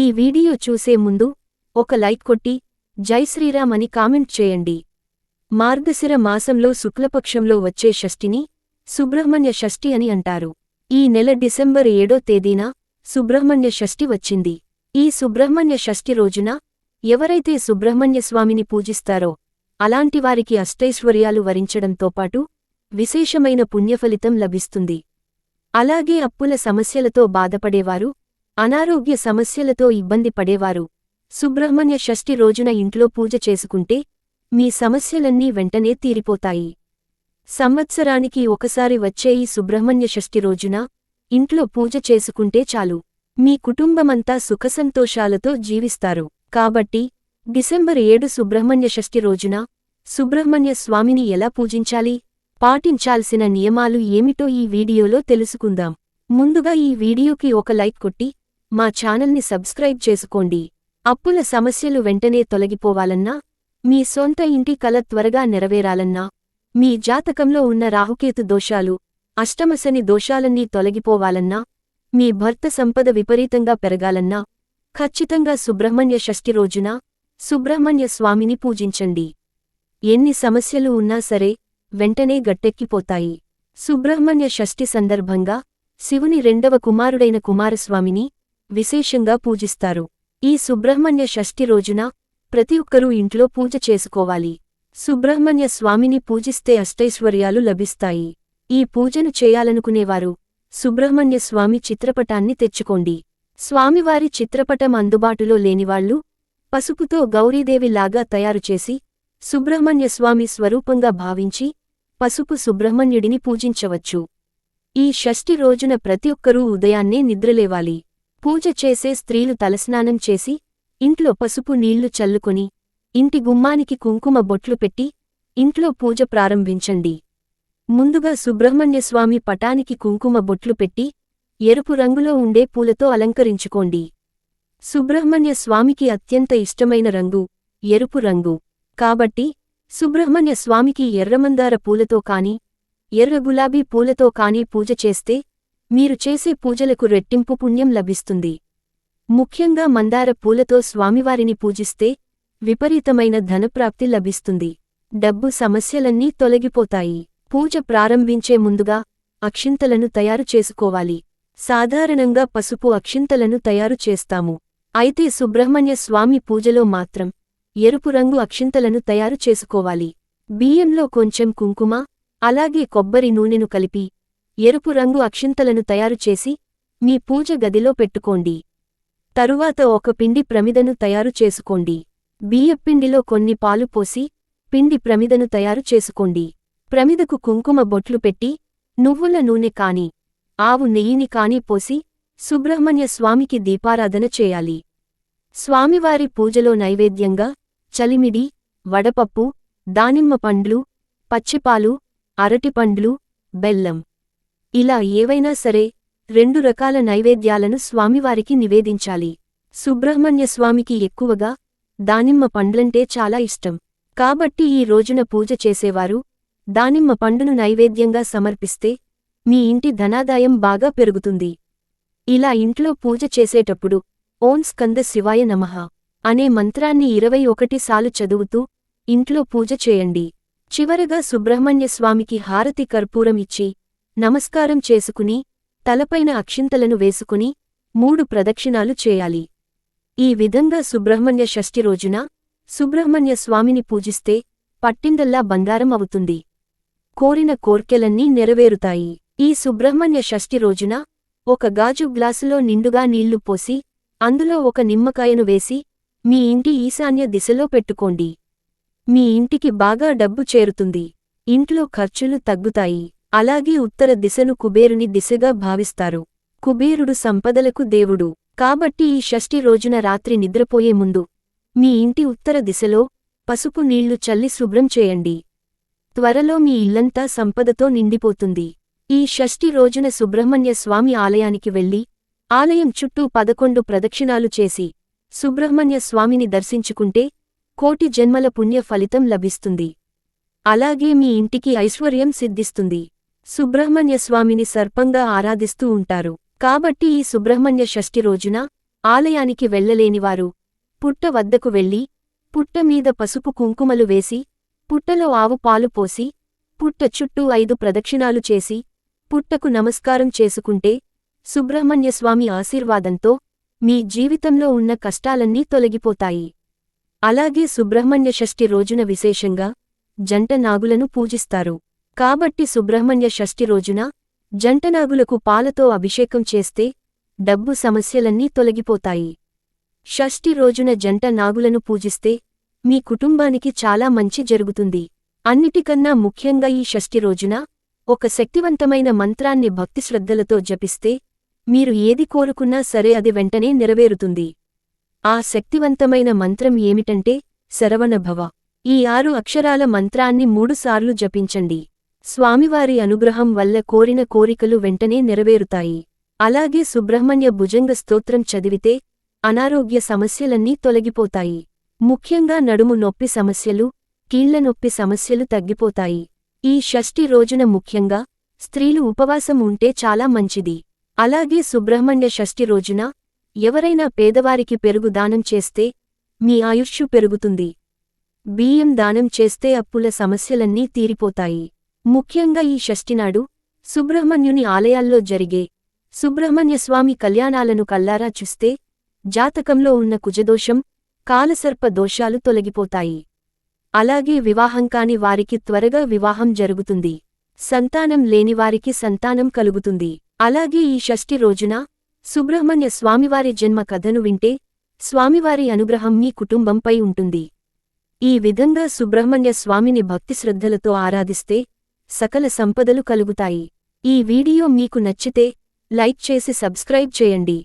ఈ వీడియో చూసే ముందు ఒక లైక్ కొట్టి జై శ్రీరామ్ అని కామెంట్ చేయండి. మార్గశిర మాసంలో శుక్లపక్షంలో వచ్చే షష్ఠిని సుబ్రహ్మణ్య షష్ఠి అని అంటారు. ఈ నెల డిసెంబర్ ఏడో తేదీన సుబ్రహ్మణ్య షష్ఠి వచ్చింది. ఈ సుబ్రహ్మణ్య షష్ఠి రోజున ఎవరైతే సుబ్రహ్మణ్య స్వామిని పూజిస్తారో అలాంటివారికి అష్టైశ్వర్యాలు వరించడంతో పాటు విశేషమైన పుణ్యఫలితం లభిస్తుంది. అలాగే అప్పుల సమస్యలతో బాధపడేవారు అనారోగ్య సమస్యలతో ఇబ్బంది పడేవారు. సుబ్రహ్మణ్య షష్ఠి రోజున ఇంట్లో పూజ చేసుకుంటే మీ సమస్యలన్నీ వెంటనే తీరిపోతాయి. సంవత్సరానికి ఒకసారి వచ్చే ఈ సుబ్రహ్మణ్య షష్ఠి రోజున ఇంట్లో పూజ చేసుకుంటే చాలు. మీ కుటుంబమంతా సుఖసంతోషాలతో జీవిస్తారు. కాబట్టి డిసెంబర్ ఏడు సుబ్రహ్మణ్య షష్ఠి రోజున సుబ్రహ్మణ్య స్వామిని ఎలా పూజించాలి? పాటించాల్సిన నియమాలు ఏమిటో ఈ వీడియోలో తెలుసుకుందాం. ముందుగా ఈ వీడియోకి ఒక లైక్ కొట్టి మా ఛానల్ని సబ్స్క్రైబ్ చేసుకోండి. అప్పుల సమస్యలు వెంటనే తొలగిపోవాలన్నా మీ సొంత ఇంటి కల త్వరగా నెరవేరాలన్నా మీ జాతకంలో ఉన్న రాహుకేతు దోషాలు అష్టమశని దోషాలన్నీ తొలగిపోవాలన్నా మీ భర్త సంపద విపరీతంగా పెరగాలన్నా ఖచ్చితంగా సుబ్రహ్మణ్య షష్ఠి రోజున సుబ్రహ్మణ్య స్వామిని పూజించండి. ఎన్ని సమస్యలు ఉన్నా సరే వెంటనే గట్టెక్కిపోతాయి. సుబ్రహ్మణ్య షష్ఠి సందర్భంగా శివుని రెండవ కుమారుడైన కుమారస్వామిని విశేషంగా పూజిస్తారు. ఈ సుబ్రహ్మణ్య షష్ఠి రోజున ప్రతి ఒక్కరూ ఇంట్లో పూజ చేసుకోవాలి. సుబ్రహ్మణ్య స్వామిని పూజిస్తే అష్టైశ్వర్యాలు లభిస్తాయి. ఈ పూజను చేయాలనుకునేవారు సుబ్రహ్మణ్య స్వామి చిత్రపటాన్ని తెచ్చుకోండి. స్వామివారి చిత్రపటం అందుబాటులో లేనివాళ్ళు పసుపుతో గౌరీదేవిలాగా తయారుచేసి సుబ్రహ్మణ్య స్వామి స్వరూపంగా భావించి పసుపు సుబ్రహ్మణ్యుడిని పూజించవచ్చు. ఈ షష్ఠి రోజున ప్రతి ఒక్కరూ ఉదయాన్నే నిద్రలేవాలి. పూజ చేసే స్త్రీలు తలస్నానం చేసి ఇంట్లో పసుపు నీళ్ళు చల్లుకొని ఇంటి గుమ్మానికి కుంకుమ బొట్లు పెట్టి ఇంట్లో పూజ ప్రారంభించండి. ముందుగా సుబ్రహ్మణ్యస్వామి పటానికి కుంకుమ బొట్లు పెట్టి ఎరుపు రంగులో ఉండే పూలతో అలంకరించుకోండి. సుబ్రహ్మణ్య స్వామికి అత్యంత ఇష్టమైన రంగు ఎరుపు రంగు. కాబట్టి సుబ్రహ్మణ్య స్వామికి ఎర్రమందార పూలతో కాని ఎర్ర గులాబీ పూలతో కాని పూజ చేస్తే మీరు చేసే పూజలకు రెట్టింపు పుణ్యం లభిస్తుంది. ముఖ్యంగా మందార పూలతో స్వామివారిని పూజిస్తే విపరీతమైన ధనప్రాప్తి లభిస్తుంది. డబ్బు సమస్యలన్నీ తొలగిపోతాయి. పూజ ప్రారంభించే ముందుగా అక్షింతలను తయారు చేసుకోవాలి. సాధారణంగా పసుపు అక్షింతలను తయారు చేస్తాము. అయితే సుబ్రహ్మణ్య స్వామి పూజలో మాత్రం ఎరుపు రంగు అక్షింతలను తయారు చేసుకోవాలి. బియ్యంలో కొంచెం కుంకుమ అలాగే కొబ్బరి నూనెను కలిపి ఎరుపు రంగు అక్షింతలను తయారుచేసి మీ పూజ గదిలో పెట్టుకోండి. తరువాత ఒక పిండి ప్రమిదను తయారు చేసుకోండి. బియ్యపిండిలో కొన్ని పాలు పోసి పిండి ప్రమిదను తయారు చేసుకోండి. ప్రమిదకు కుంకుమ బొట్లు పెట్టి నువ్వుల నూనె కాని ఆవు నెయ్యిని కాని పోసి సుబ్రహ్మణ్య స్వామికి దీపారాధన చేయాలి. స్వామివారి పూజలో నైవేద్యంగా చలిమిడి వడపప్పు దానిమ్మ పండ్లు పచ్చిపాలు అరటిపండ్లు బెల్లం ఇలా ఏవైనా సరే రెండు రకాల నైవేద్యాలను స్వామివారికి నివేదించాలి. సుబ్రహ్మణ్య స్వామికి ఎక్కువగా దానిమ్మ పండ్లంటే చాలా ఇష్టం. కాబట్టి ఈ రోజున పూజ చేసేవారు దానిమ్మ పండును నైవేద్యంగా సమర్పిస్తే మీ ఇంటి ధనాదాయం బాగా పెరుగుతుంది. ఇలా ఇంట్లో పూజ చేసేటప్పుడు ఓం స్కంద శివాయ నమః అనే మంత్రాన్ని ఇరవై ఒకటి సాలు చదువుతూ ఇంట్లో పూజ చేయండి. చివరగా సుబ్రహ్మణ్య స్వామికి హారతి కర్పూరం ఇచ్చి నమస్కారం చేసుకుని తలపైన అక్షింతలను వేసుకుని మూడు ప్రదక్షిణాలు చేయాలి. ఈ విధంగా సుబ్రహ్మణ్య షష్ఠి రోజున సుబ్రహ్మణ్య స్వామిని పూజిస్తే పట్టిందల్లా బంగారం అవుతుంది. కోరిన కోర్కెలన్నీ నెరవేరుతాయి. ఈ సుబ్రహ్మణ్య షష్ఠి రోజున ఒక గాజు గ్లాసులో నిండుగా నీళ్ళు పోసి అందులో ఒక నిమ్మకాయను వేసి మీ ఇంటి ఈశాన్య దిశలో పెట్టుకోండి. మీ ఇంటికి బాగా డబ్బు చేరుతుంది. ఇంట్లో ఖర్చులు తగ్గుతాయి. అలాగే ఉత్తర దిశను కుబేరుని దిశగా భావిస్తారు. కుబేరుడు సంపదలకు దేవుడు. కాబట్టి ఈ షష్ఠి రోజున రాత్రి నిద్రపోయే ముందు మీ ఇంటి ఉత్తర దిశలో పసుపు నీళ్ళు చల్లి శుభ్రం చేయండి. త్వరలో మీ ఇల్లంతా సంపదతో నిండిపోతుంది. ఈ షష్ఠి రోజున సుబ్రహ్మణ్య స్వామి ఆలయానికి వెళ్ళి ఆలయం చుట్టూ పదకొండు ప్రదక్షిణాలు చేసి సుబ్రహ్మణ్య స్వామిని దర్శించుకుంటే కోటి జన్మల పుణ్య ఫలితం లభిస్తుంది. అలాగే మీ ఇంటికి ఐశ్వర్యం సిద్ధిస్తుంది. సుబ్రహ్మణ్య స్వామిని సర్పంగా ఆరాధిస్తూ ఉంటారు. కాబట్టి ఈ సుబ్రహ్మణ్య షష్ఠి రోజున ఆలయానికి వెళ్ళలేనివారు పుట్ట వద్దకు వెళ్ళి పుట్ట మీద పసుపు కుంకుమలు వేసి పుట్టలో ఆవు పాలు పోసి పుట్ట చుట్టూ ఐదు ప్రదక్షిణాలు చేసి పుట్టకు నమస్కారం చేసుకుంటే సుబ్రహ్మణ్యస్వామి ఆశీర్వాదంతో మీ జీవితంలో ఉన్న కష్టాలన్నీ తొలగిపోతాయి. అలాగే సుబ్రహ్మణ్య షష్ఠి రోజున విశేషంగా జంట నాగులను పూజిస్తారు. కాబట్టి సుబ్రహ్మణ్య షష్ఠి రోజున జంటనాగులకు పాలతో అభిషేకం చేస్తే డబ్బు సమస్యలన్నీ తొలగిపోతాయి. షష్ఠి రోజున జంట నాగులను పూజిస్తే మీ కుటుంబానికి చాలా మంచి జరుగుతుంది. అన్నిటికన్నా ముఖ్యంగా ఈ షష్ఠి రోజున ఒక శక్తివంతమైన మంత్రాన్ని భక్తిశ్రద్ధలతో జపిస్తే మీరు ఏది కోరుకున్నా సరే అది వెంటనే నెరవేరుతుంది. ఆ శక్తివంతమైన మంత్రం ఏమిటంటే శరవణభవ. ఈ ఆరు అక్షరాల మంత్రాన్ని మూడుసార్లు జపించండి. స్వామివారి అనుగ్రహం వల్ల కోరిన కోరికలు వెంటనే నెరవేరుతాయి. అలాగే సుబ్రహ్మణ్య భుజంగ స్తోత్రం చదివితే అనారోగ్య సమస్యలన్నీ తొలగిపోతాయి. ముఖ్యంగా నడుము నొప్పి సమస్యలు కీళ్ళ నొప్పి సమస్యలు తగ్గిపోతాయి. ఈ షష్ఠి రోజున ముఖ్యంగా స్త్రీలు ఉపవాసం ఉంటే చాలా మంచిది. అలాగే సుబ్రహ్మణ్య షష్ఠి రోజున ఎవరైనా పేదవారికి పెరుగు దానం చేస్తే మీ ఆయుష్యు పెరుగుతుంది. బియ్యం దానం చేస్తే అప్పుల సమస్యలన్నీ తీరిపోతాయి. ముఖ్యంగా ఈ షష్ఠినాడు సుబ్రహ్మణ్యుని ఆలయాల్లో జరిగే సుబ్రహ్మణ్యస్వామి కళ్యాణాలను కల్లారా చూస్తే జాతకంలో ఉన్న కుజదోషం కాలసర్ప దోషాలు తొలగిపోతాయి. అలాగే వివాహం కాని వారికి త్వరగా వివాహం జరుగుతుంది. సంతానం లేనివారికి సంతానం కలుగుతుంది. అలాగే ఈ షష్ఠి రోజున సుబ్రహ్మణ్య స్వామివారి జన్మ కథను వింటే స్వామివారి అనుగ్రహం మీ కుటుంబంపై ఉంటుంది. ఈ విధంగా సుబ్రహ్మణ్య స్వామిని భక్తిశ్రద్ధలతో ఆరాధిస్తే సకల సంపదలు కలుగుతాయి. ఈ వీడియో మీకు నచ్చితే లైక్ చేసి సబ్స్క్రైబ్ చేయండి.